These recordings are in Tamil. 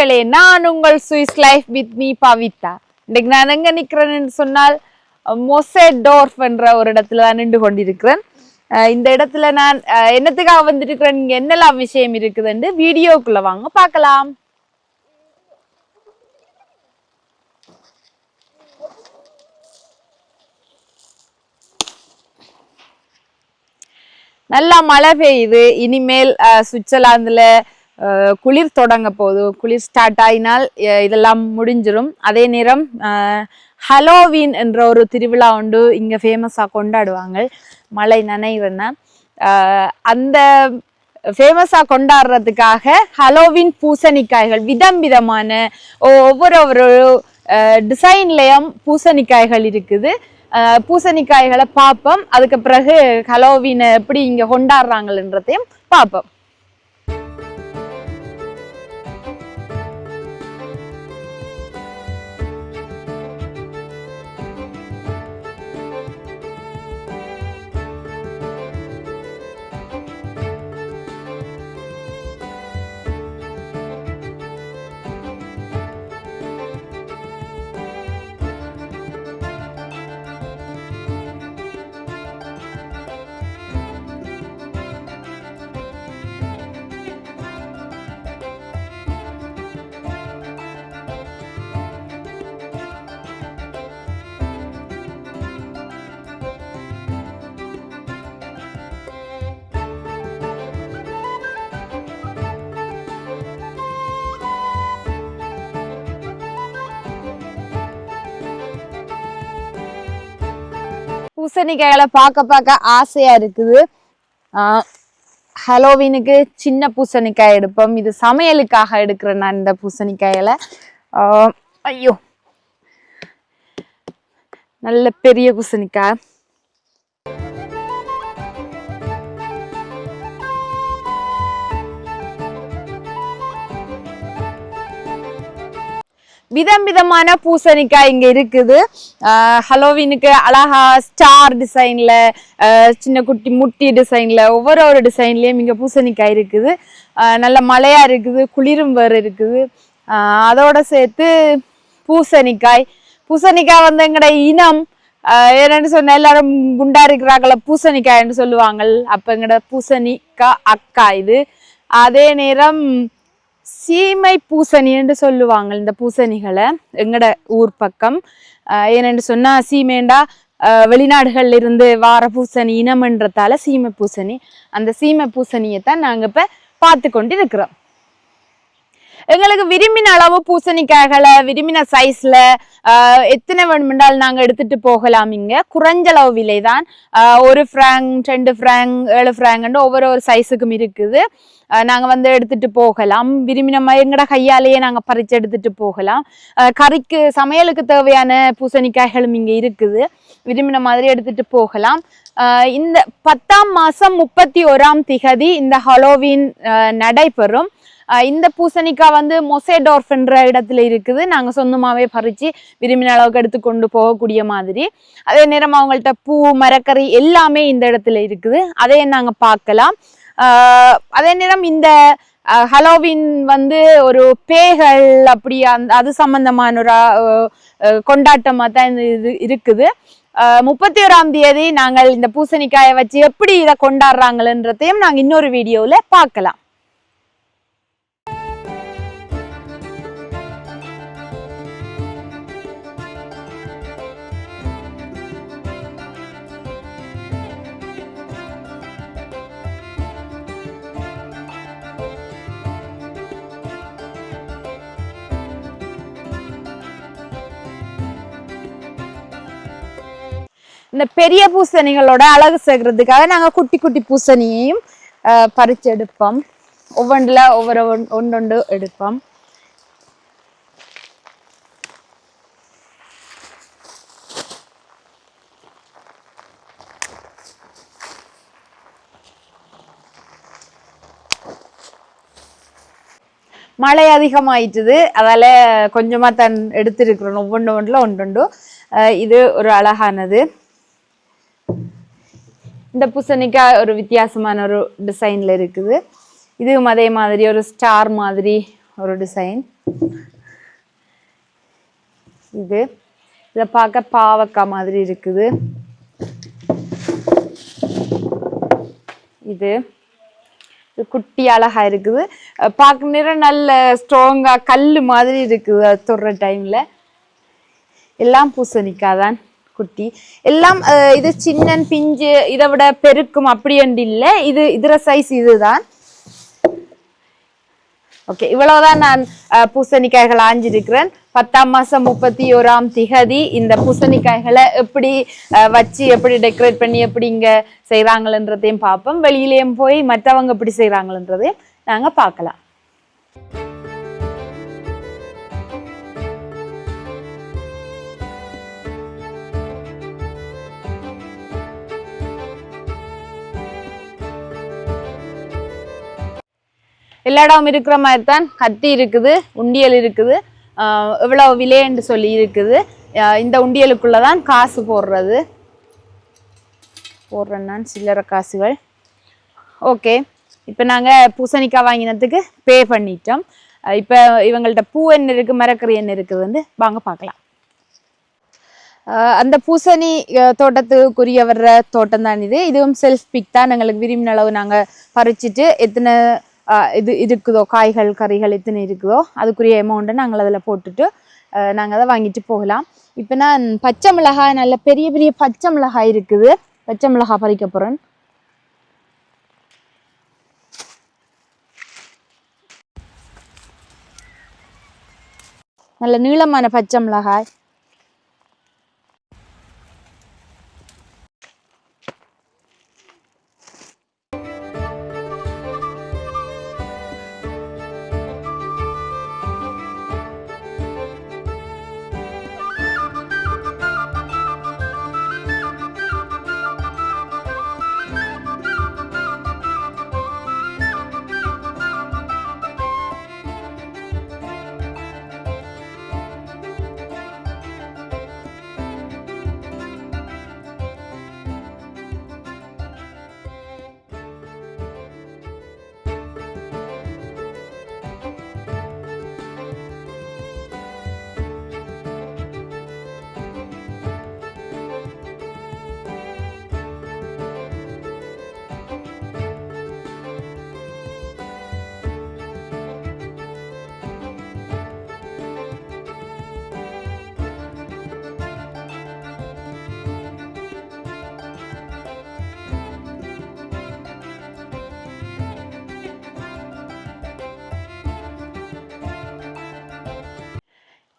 மக்களே நான் உங்கள் Swiss life with me Pavitha. இன்னைக்கு நான் எங்க நிக்கிறேன்னு சொன்னால் மொசெடோர்ஃப் என்ற ஒரு இடத்துல தான் நின்று கொண்டிருக்கிறேன். இந்த இடத்துல நான் என்னத்துக்காக வந்திருக்கிறேன்? இங்க என்னெல்லாம் விஷயம் இருக்குதுன்னு வீடியோக்குள்ள வாங்க பார்க்கலாம். நல்லா மழை பெய்யுது. இனிமேல் சுவிட்சர்லாந்துல குளிர் தொடங்க போகுது. குளிர் ஸ்டார்ட் ஆயினால் இதெல்லாம் முடிஞ்சிடும் அதே நேரம் ஹலோவின் ஹலோவீன் என்ற ஒரு திருவிழா உண்டு. இங்கே ஃபேமஸாக கொண்டாடுவாங்க. மழை நனைவுன்னா. அந்த ஃபேமஸாக கொண்டாடுறதுக்காக ஹலோவின் பூசணிக்காய்கள் விதம் விதமான ஒவ்வொரு ஒரு டிசைன்லயும் பூசணிக்காய்கள் இருக்குது. பூசணிக்காய்களை பார்ப்போம். அதுக்கு பிறகு ஹலோவினை எப்படி இங்கே கொண்டாடுறாங்கன்றதையும் பார்ப்போம். பூசணிக்காய்களை பார்க்க பார்க்க ஆசையா இருக்குது. ஹலோவினுக்கு ஹலோவீனுக்கு சின்ன பூசணிக்காய் எடுப்போம். இது சமையலுக்காக எடுக்கிறேன் நான் இந்த பூசணிக்காய்களை ஐயோ. நல்ல பெரிய பூசணிக்காய். விதம் விதமான பூசணிக்காய் இங்க இருக்குது. ஹலோவினுக்கு அழகா ஸ்டார் டிசைன்ல சின்ன குட்டி முட்டி டிசைன்ல ஒவ்வொரு ஒரு டிசைன்லயும் இங்க பூசணிக்காய் இருக்குது. நல்ல மழையா இருக்குது குளிரும் வேறு இருக்குது. அதோட சேர்த்து பூசணிக்காய். பூசணிக்காய் வந்து எங்களோட இனம் என்னன்னு சொன்ன எல்லாரும் குண்டா இருக்கிறாங்கள பூசணிக்காய்ன்னு சொல்லுவாங்க அப்ப எங்கட பூசணிக்காய் அக்கா இது. அதே நேரம் சீமை பூசணி என்று சொல்லுவாங்க. இந்த பூசணிகளை எங்கட ஊர் பக்கம். ஆஹ் ஏனென்று சொன்னா சீமேண்டா ஆஹ் வெளிநாடுகள்ல இருந்து வார பூசணி இனம்ன்றதால சீமை பூசணி. அந்த சீமை பூசணியை தான் நாங்க இப்ப பார்த்து கொண்டு இருக்கிறோம் எங்களுக்கு விரும்பின அளவு பூசணிக்காய்களை விரும்பின சைஸ்ல எத்தனை வேணுமென்றால் நாங்கள் எடுத்துட்டு போகலாம் இங்க. குறைஞ்சளவு விலை தான் ஒரு ஃப்ராங்க் ரெண்டு ஃப்ராங்க் ஏழு ஃப்ராங்க்னு ஒவ்வொரு ஒரு சைஸுக்கும் இருக்குது. நாங்கள் வந்து எடுத்துட்டு போகலாம். விரும்பின மாதிரி எங்கட கையாலேயே நாங்கள் பறிச்சு எடுத்துட்டு போகலாம். கறிக்கு சமையலுக்கு தேவையான பூசணிக்காய்களும் இங்கே இருக்குது. விரும்பின மாதிரி எடுத்துட்டு போகலாம். இந்த பத்தாம் மாதம் முப்பத்தி ஓராம் திகதி இந்த ஹலோவின் நடைபெறும். இந்த பூசணிக்காய் வந்து மொசேடோர்ஃப்ன்ற இடத்துல இருக்குது. நாங்கள் சொந்தமாகவே பறித்து விரும்பின அளவுக்கு எடுத்து கொண்டு போகக்கூடிய மாதிரி. அதே நேரம் அவங்கள்ட்ட பூ மரக்கறி எல்லாமே இந்த இடத்துல இருக்குது. அதையும் நாங்கள் பார்க்கலாம். அதே நேரம் இந்த ஹலோவின் வந்து ஒரு பேய்கள் அப்படி அந்த அது சம்பந்தமான ஒரு கொண்டாட்டமாக தான் இது இருக்குது. முப்பத்தி ஓராம் தேதி நாங்கள் இந்த பூசணிக்காயை வச்சு எப்படி இதை கொண்டாடுறாங்கன்றதையும் நாங்கள் இன்னொரு வீடியோவில் பார்க்கலாம். இந்த பெரிய பூசணிகளோட அழகு சேர்க்கறதுக்காக நாங்க குட்டி குட்டி பூசணியையும் ஆஹ் பறிச்சு எடுப்போம். ஒவ்வொன்றில் ஒவ்வொரு ஒன்- எடுப்போம். மழை அதிகமாயிட்டுது. அதால கொஞ்சமா தன் எடுத்துருக்குறோம். ஒவ்வொன்று ஒன்றில் ஒன்று அஹ் இது ஒரு அழகானது. இந்த பூசணிக்காய் ஒரு வித்தியாசமான ஒரு டிசைன்ல இருக்குது. இதுவும் அதே மாதிரி ஒரு ஸ்டார் மாதிரி ஒரு டிசைன் இது. இதை பார்க்க பாவக்காய் மாதிரி இருக்குது. இது. குட்டி அழகா இருக்குது. பார்க்க நேரம் நல்ல ஸ்ட்ராங்கா கல் மாதிரி இருக்குது. அது தொடுற டைம்ல எல்லாம் பூசணிக்காய் தான். குட்டி. எல்லாம் இது சின்னன் பிஞ்சு இதை விட பெருக்கும் அப்படி என்று இல்லை. இது இதர சைஸ் இதுதான். ஓகே இவ்வளவுதான் நான் அஹ், பூசணிக்காய்கள் ஆஞ்சிருக்கிறேன். பத்தாம் மாசம் முப்பத்தி ஓராம் திகதி இந்த பூசணிக்காய்களை எப்படி அஹ், வச்சு எப்படி டெக்கரேட் பண்ணி எப்படி இங்க செய்யறாங்கன்றதையும் பார்ப்போம். வெளியிலேயும் போய் மற்றவங்க எப்படி செய்யறாங்கன்றதையும் நாங்க பார்க்கலாம். எல்லா இடமும் இருக்கிற மாதிரி தான் கத்தி இருக்குது உண்டியல் இருக்குது. எவ்வளோ எவ்வளவு விலைன்னு சொல்லி இருக்குது. இந்த உண்டியலுக்குள்ளே தான் காசு போடுறது. போடுறேன் நான் சில்லறை காசுகள். ஓகே இப்போ நாங்கள் பூசணிக்காய் வாங்கினதுக்கு பே பண்ணிட்டோம். இப்போ இவங்கள்ட்ட பூ என்ன இருக்குது மரக்கறி என்ன இருக்குது வந்து வாங்க பார்க்கலாம். அந்த பூசணி தோட்டத்துக்குரிய வர்ற தோட்டம் தான் இது. இதுவும் செல்ஃப் பிக் தான். எங்களுக்கு விரும்பின அளவு நாங்கள் பறிச்சுட்டு எத்தனை இது இருக்குதோ காய்கள் கறிகள் எத்தனை இருக்குதோ அதுக்குரிய அமௌண்ட்டை நாங்கள் அதில் போட்டுட்டு நாங்கள் அதை வாங்கிட்டு போகலாம். இப்போ நான் பச்சை மிளகாய் நல்ல பெரிய பெரிய பச்சை மிளகாய் இருக்குது. பச்சை மிளகாய் பறிக்க போகிறேன் நல்ல நீளமான பச்சை மிளகாய்.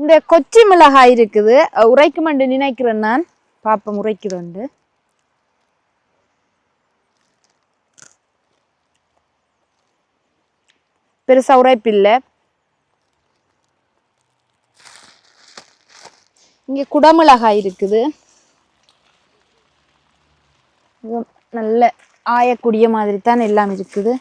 இந்த கொச்சி மிளகாய் இருக்குது. உரைக்குமண்டு உரைக்குமென்று நினைக்கிறேன் நான். பாப்பம் உரைக்குதுண்டு பெருசா உரைப்பில்லை. இங்கே இங்க குடமிளகாய் இருக்குது. நல்ல ஆயக்கூடிய மாதிரி தான் எல்லாம் இருக்குது.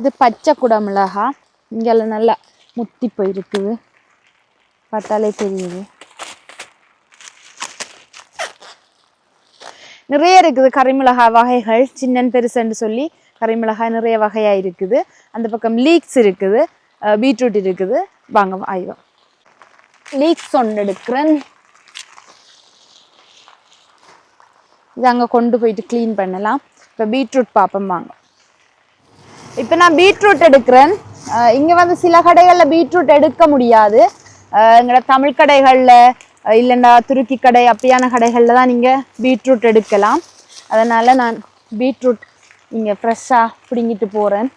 இது பச்சை குடமிளகா இங்கெல்லாம் நல்லா முத்தி போயிருக்குது. பார்த்தாலே தெரியுது. நிறைய இருக்குது கறிமிளகா வகைகள் சின்னன் பெருசுன்னு சொல்லி கறிமிளகாய் நிறைய வகையாக இருக்குது. அந்த பக்கம் லீக்ஸ் இருக்குது பீட்ரூட் இருக்குது. வாங்க ஆயிரும் லீக்ஸ் ஒன்று எடுக்கிறேன். இது அங்கே கொண்டு போயிட்டு க்ளீன் பண்ணலாம். இப்போ பீட்ரூட் பார்ப்போம் வாங்க. இப்போ நான் பீட்ரூட் எடுக்கிறேன். இங்கே வந்து சில கடைகளில் பீட்ரூட் எடுக்க முடியாது. எங்களோட தமிழ் கடைகளில் அஹ் இல்லைன்னா துருக்கி கடை அப்படியான கடைகளில் தான் நீங்கள் பீட்ரூட் எடுக்கலாம். அதனால் நான் பீட்ரூட் இங்கே ஃப்ரெஷ்ஷாக பிடுங்கிட்டு போகிறேன்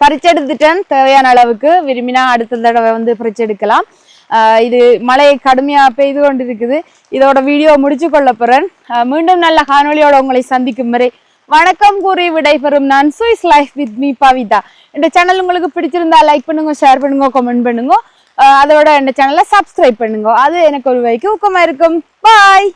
பறிச்செடுத்துட்டேன் தேவையான அளவுக்கு. விரும்பினா அடுத்த தடவை வந்து பறிச்செடுக்கலாம். இது மழை கடுமையாக பெய்து கொண்டு இருக்குது இதோட வீடியோ முடிச்சு கொள்ள போகிறேன் மீண்டும் நல்ல காணொலியோட உங்களை சந்திக்கும் வரை வணக்கம் கூறி விடைபெறும் நான் Swiss life with me Pavitha. இந்த சேனல் உங்களுக்கு பிடிச்சிருந்தா லைக் பண்ணுங்க ஷேர் பண்ணுங்க கமெண்ட் பண்ணுங்க. அதோட இந்த சேனலை சப்ஸ்கிரைப் பண்ணுங்க. அது எனக்கு ஒரு வைக்கு ஊக்கமாக இருக்கும். பாய்